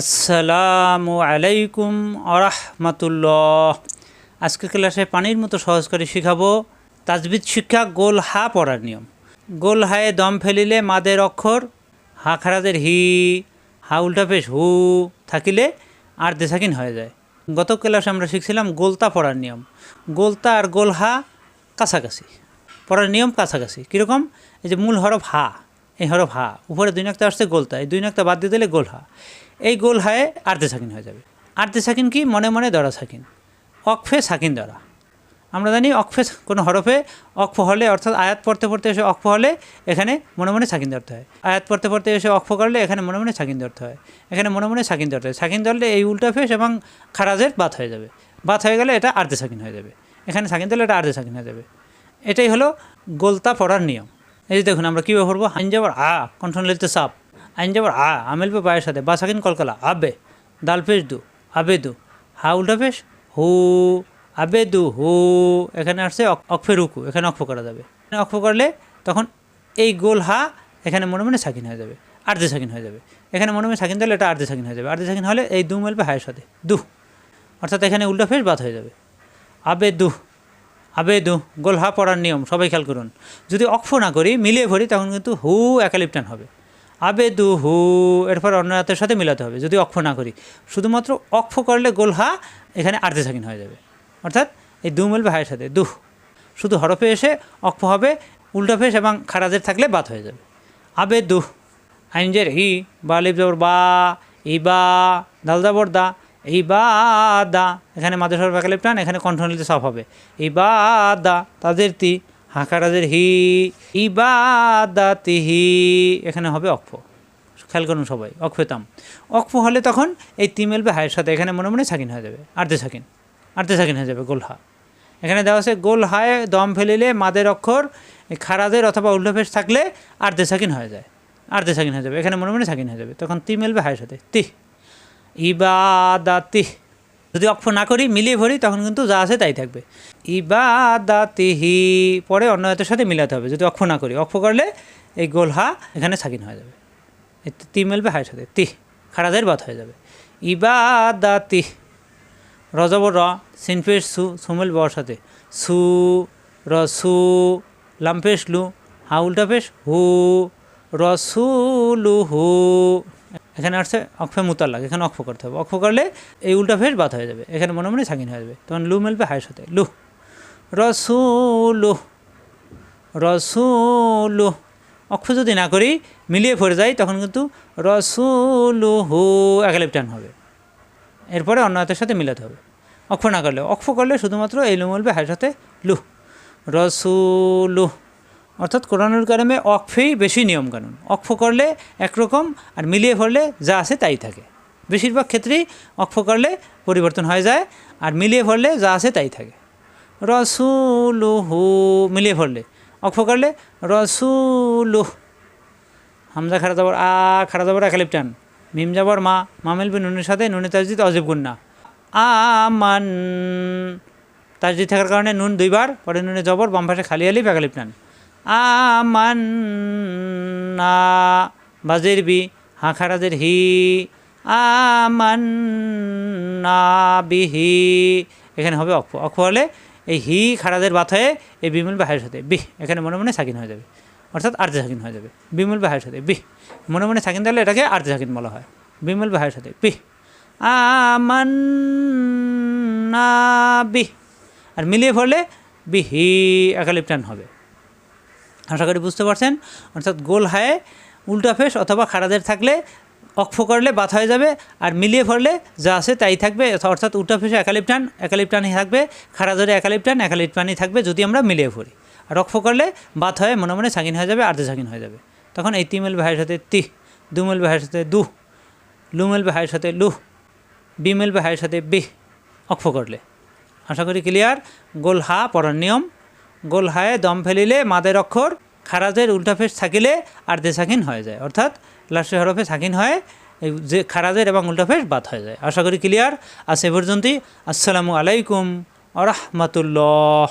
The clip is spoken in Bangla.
আসসালামু আলাইকুম আরহামাতুল্লাহ। আজকে ক্লাসে পানির মতো সহজ করে শিখাবো তাজবিদ শিক্ষা গোল হা পড়ার নিয়ম। গোল হায়ে দম ফেলিলে মাদের অক্ষর, হা খারাজের হি, হা উল্টা পেশ হু থাকিলে আর দেশাকিন হয়ে যায়। গত ক্লাসে আমরা শিখছিলাম গোলতা পড়ার নিয়ম। গোলতা আর গোল হা কাছাকাছি। পড়ার নিয়ম কাছাকাছি। কীরকম? এই যে মূল হরফ হা, এই হরফ হা। উপরে দুই নাক্তা আসছে গোলতা, এই দুই নাক্তা বাদ দিয়ে দিলে গোল হা। এই গোল হায়ে আর্ধে সাকিন হয়ে যাবে। আর্ধে সাকিন কি? মনে মনে দরা সাকিন। অক্ষে সাকিন দরা আমরা জানি অক্ষে কোনো হরফে অক্ষ হলে, অর্থাৎ আয়াত পড়তে পড়তে এসে অক্ষ হলে এখানে মনে মনে সাকিন ধরতে হয়। আয়াত পড়তে পড়তে এসে অক্ষ করলে এখানে মনে মনে সাকিন ধরতে হয়। এখানে মনে মনে সাকিন ধরতে হয়। সাকিন ধরলে এই উল্টা ফেস এবং খারাজের বাত হয়ে যাবে। বাত হয়ে গেলে এটা আর্ধে সাকিন হয়ে যাবে। এখানে সাকিন ধরলে এটা আর্ধে সাকিন হয়ে যাবে। এটাই হলো গোলতা পড়ার নিয়ম। এই যে দেখুন, আমরা কীভাবে পড়ব? আইন যাবার আ লিখতে সাপ। আইন যাবার, আ, আমেল পে বায়ের সাথে বা সাকিন কলকালা, আবে দাল পেশ দু, আবে দু, হা উল্টা পেশ, হু, আবে দু, হু, এখানে আসছে অক- অক্ষে রুকু, এখানে অক্ষ করা যাবে। অক্ষ করলে তখন এই গোল হা এখানে মনে মনে সাকিন হয়ে যাবে, আর্ধে সাকিন হয়ে যাবে। এখানে মনে মনে সাকিন দিলে এটা আর্ধে সাকিন হয়ে যাবে, আর্ধে সাকিন হলে এই দু মেলবে হায়ের সাথে, দু। অর্থাৎ এখানে উল্টা ফেস বাদ হয়ে যাবে। আবে দু আবে দু, গোল হা পড়ার নিয়ম, সবাই খেয়াল করুন। যদি অক্ষ না করি, মিলিয়ে ভরি, তখন কিন্তু হু একালিপ্টান হবে। আবে দু হু এরপর অন্য হাতের সাথে মিলাতে হবে, যদি অক্ষ না করি। শুধুমাত্র অক্ষ করলে গোল হা, এখানে আর্ধে সাকিন হয়ে যাবে। অর্থাৎ এই দু মিলবে হায়ের সাথে দু শুধু হরফে এসে অক্ষ হবে, উল্টা ফেস এবং খারাজের থাকলে বাদ হয়ে যাবে। আবে দু আইনজের হি, বা লিপ জবর বা, ই বা, দাল দাবর দা এই বা, দা। এখানে মাদের সর বাঁকা টান এখানে কণ্ঠনীতে সব হবে। এই বা, দা তাদের তি। হাঁকারাজের হি ই বা দা তিহি এখানে হবে অক্ষ খেয়াল করুন সবাই অক্ষতাম অক্ষ হলে তখন এই তি মেলবে হায়ের সাথে এখানে মনে মনে সাকিন হয়ে যাবে, আর্ধে সাকিন আর্ধে সাকিন হয়ে যাবে গোলহা এখানে দেওয়া আছে গোল হায় দম ফেলিলে মাদের অক্ষর, এই খারাজের অথবা উল্টোফেস থাকলে আর্ধে সাকিন হয়ে যায়, আর্ধে সাকিন হয়ে যাবে, এখানে মনে মনে সাকিন হয়ে যাবে। তখন তি মেলবে হায়ের সাথে তি ইবাদাতি। যদি অক্ষ না করি, মিলিয়ে ভরি, তখন কিন্তু যা আছে তাই থাকবে। ইবাদাতিহি, পরে অন্য হাতের সাথে মিলাতে হবে। যদি অক্ষ না করি অক্ষ করলে এই গোল হা এখানে সাকিন হয়ে যাবে। তি মেলবে হায়ের সাথে। তি খারাজের বাদ হয়ে যাবে। ইবাদাতি রজবর র সিনফেস সু, সুমেল বর সাথে। সু, র, সু লাম্পেশ লু, হা উল্টা পেশ, হু রসুলু হু। এখানে আসছে অক্ষে মুতাল্লাক, এখানে অক্ষ করতে হবে। অক্ষ করলে এই উল্টা ফের বাদ হয়ে যাবে, এখানে মনে মনে সাকিন হয়ে যাবে। তখন লু মেলবে হায়ের সাথে। লু। রসুলু। রসুলু। অক্ষ যদি না করি, মিলিয়ে পড়ে যায় তখন কিন্তু রসুলু হু একালিপটান হবে। এরপরে অন্য হাতের সাথে মিলাতে হবে। অক্ষ না করলে অক্ষ করলে শুধুমাত্র এই লু মেলবে হায়ের সাথে লু। রসুলু অর্থাৎ কোরআনুল কালামে অক্ষেই বেশি নিয়মকানুন। অক্ষ করলে একরকম আর মিলিয়ে পড়লে যা আছে তাই থাকে। বেশিরভাগ ক্ষেত্রেই অক্ষ করলে পরিবর্তন হয়ে যায় আর মিলিয়ে পড়লে যা আছে তাই থাকে। রসুলুহু মিলিয়ে পড়লে অক্ষ করলে রসুলুহ। হামজা খারা যাবর আ খারা যাবর একালিপ টান। মিম যাবর মা মামেল বি নুনের সাথে নুনে তাজদিদ অজীব গুন্না আমান। তাজদিদ থাকার কারণে নুন দুইবার, পরে নুনে জবর, বাম পাশে খালি আলিপ একালিপ টান। আমান না বাজের বি হা খারাজের হি। আমান না বিহি। এখানে হবে অক্ষ। অক্ষ হলে এই হি খারাজের বাত হয়ে এই বিমুল বাহের সাথে। বিহ, এখানে মনে মনে সাকিন হয়ে যাবে। অর্থাৎ আর্ধ সাকিন হয়ে যাবে। বিমুল বাহের সাথে। বিহ, মনে মনে সাকিন দিলে এটাকে আর্ধ সাকিন বলা হয়। বিমুল বাহের সাথে। বিহ আমান না বিহ আর মিলিয়ে পড়লে বিহি, একালিপ্টান হবে। আশা করি বুঝতে পারছেন। অর্থাৎ গোল হায়ে উল্টা ফেস অথবা খারাজের থাকলে অক্ষ করলে বাত হয়ে যাবে আর মিলিয়ে পড়লে যা আছে তাই থাকবে। অর্থাৎ উল্টা ফেসে একালিপ টান একালিপ টানই থাকবে। খারাজরে একালিপ টান একালিপ টানই থাকবে যদি আমরা মিলিয়ে পড়ি আর অক্ষ করলে বাত হয়ে মনে মনে সাকিন হয়ে যাবে, আর্ধে সাকিন হয়ে যাবে। তখন এই তিমেল ভাইয়ের সাথে তি, দুমেল ভাইয়ের সাথে দু, লুমেল ভাইয়ের সাথে লু, বিমেল ভাইয়ের সাথে বি অক্ষ করলে। আশা করি ক্লিয়ার গোল হা, পড়ার নিয়ম। গোল হায়ে দম ফেলিলে মাদের অক্ষর, খারাজের উল্টা ফেস থাকিলে আর দে সাকিন হয়ে যায়। অর্থাৎ লাস্টের হরফে সাকিন হয় যে খারাজের এবং উল্টা ফেস বাদ হয়ে যায়। আশা করি ক্লিয়ার আর সে পর্যন্তই। আসসালামু আলাইকুম আ রহমতুল্লাহ